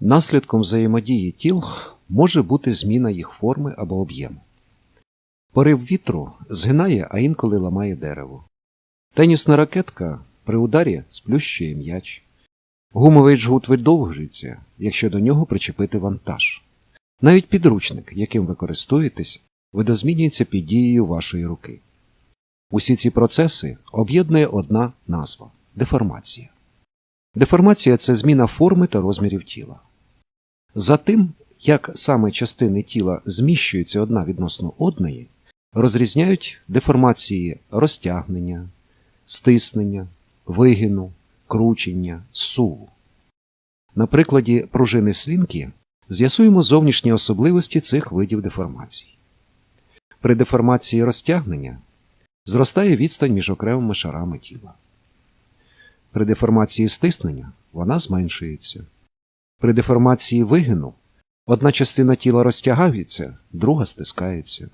Наслідком взаємодії тіл може бути зміна їх форми або об'єму. Порив вітру згинає, а інколи ламає дерево. Тенісна ракетка при ударі сплющує м'яч. Гумовий джгут видовжується, якщо до нього причепити вантаж. Навіть підручник, яким ви користуєтесь, видозмінюється під дією вашої руки. Усі ці процеси об'єднує одна назва деформація. Деформація це зміна форми та розмірів тіла. За тим, як саме частини тіла зміщуються одна відносно одної, розрізняють деформації розтягнення, стиснення, вигину, кручення, суву. На прикладі пружини слінки з'ясуємо зовнішні особливості цих видів деформацій. При деформації розтягнення зростає відстань між окремими шарами тіла. При деформації стиснення вона зменшується. При деформації вигину одна частина тіла розтягається, друга стискається.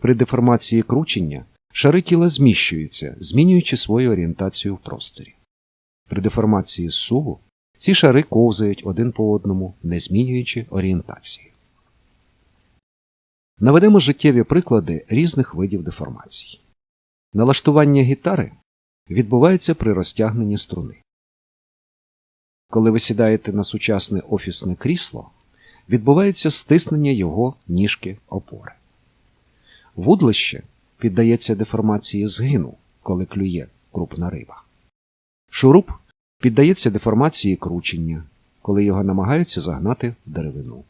При деформації кручення шари тіла зміщуються, змінюючи свою орієнтацію в просторі. При деформації суву ці шари ковзають один по одному, не змінюючи орієнтації. Наведемо життєві приклади різних видів деформацій. Налаштування гітари відбувається при розтягненні струни. Коли ви сідаєте на сучасне офісне крісло, відбувається стиснення його ніжки опори. Вудлище піддається деформації згину, коли клює крупна риба. Шуруп піддається деформації кручення, коли його намагаються загнати в деревину.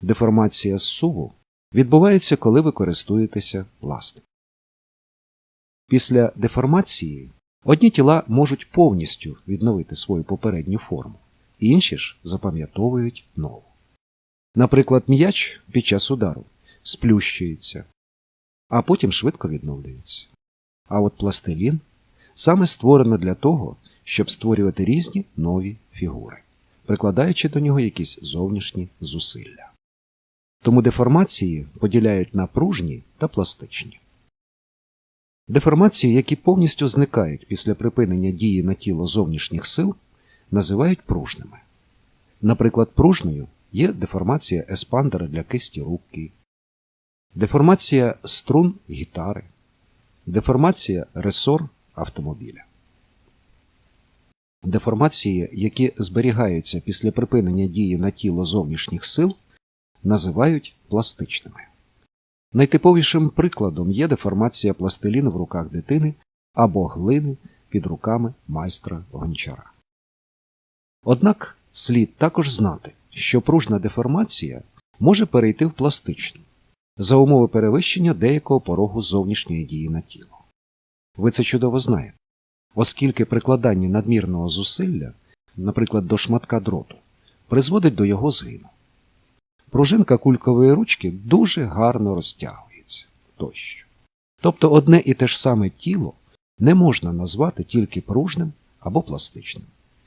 Деформація зсуву відбувається, коли ви користуєтеся пластиком. Після деформації одні тіла можуть повністю відновити свою попередню форму, інші ж запам'ятовують нову. Наприклад, м'яч під час удару сплющується, а потім швидко відновлюється. А от пластилін саме створено для того, щоб створювати різні нові фігури, прикладаючи до нього якісь зовнішні зусилля. Тому деформації поділяють на пружні та пластичні. Деформації, які повністю зникають після припинення дії на тіло зовнішніх сил, називають пружними. Наприклад, пружною є деформація еспандера для кисті руки, деформація струн гітари, деформація ресор автомобіля. Деформації, які зберігаються після припинення дії на тіло зовнішніх сил, називають пластичними. Найтиповішим прикладом є деформація пластиліну в руках дитини або глини під руками майстра гончара. Однак слід також знати, що пружна деформація може перейти в пластичну за умови перевищення деякого порогу зовнішньої дії на тіло. Ви це чудово знаєте, оскільки прикладання надмірного зусилля, наприклад, до шматка дроту, призводить до його згину. Пружинка кулькової ручки дуже гарно розтягується тощо. Тобто одне і те ж саме тіло не можна назвати тільки пружним або пластичним.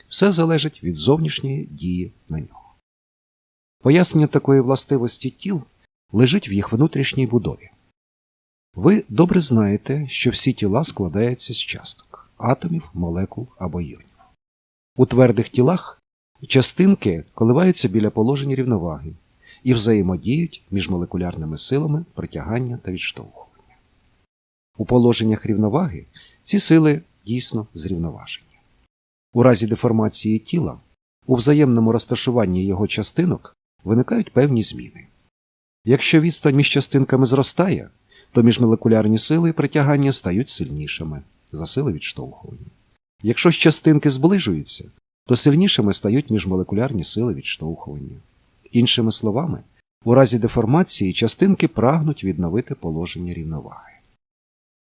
Все залежить від зовнішньої дії на нього. Пояснення такої властивості тіл лежить в їх внутрішній будові. Ви добре знаєте, що всі тіла складаються з часток атомів, молекул або іонів. У твердих тілах частинки коливаються біля положень рівноваги і взаємодіють між молекулярними силами притягання та відштовхування. У положеннях рівноваги ці сили дійсно зрівноважені. У разі деформації тіла у взаємному розташуванні його частинок виникають певні зміни. Якщо відстань між частинками зростає, то міжмолекулярні сили притягання стають сильнішими за сили відштовхування. Якщо ж частинки зближуються, то сильнішими стають міжмолекулярні сили відштовхування. Іншими словами, у разі деформації частинки прагнуть відновити положення рівноваги.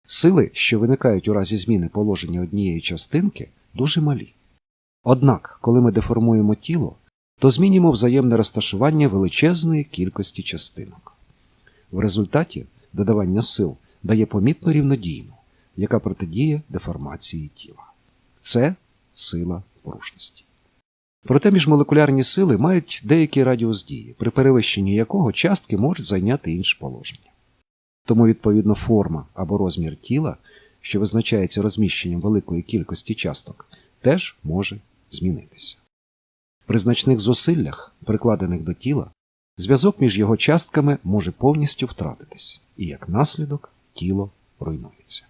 Сили, що виникають у разі зміни положення однієї частинки, дуже малі. Однак, коли ми деформуємо тіло, то змінюємо взаємне розташування величезної кількості частинок. В результаті додавання сил дає помітну рівнодійну, яка протидіє деформації тіла. Це сила пружності. Проте міжмолекулярні сили мають деякий радіус дії, при перевищенні якого частки можуть зайняти інше положення. Тому, відповідно, форма або розмір тіла, що визначається розміщенням великої кількості часток, теж може змінитися. При значних зусиллях, прикладених до тіла, зв'язок між його частками може повністю втратитись, і як наслідок тіло руйнується.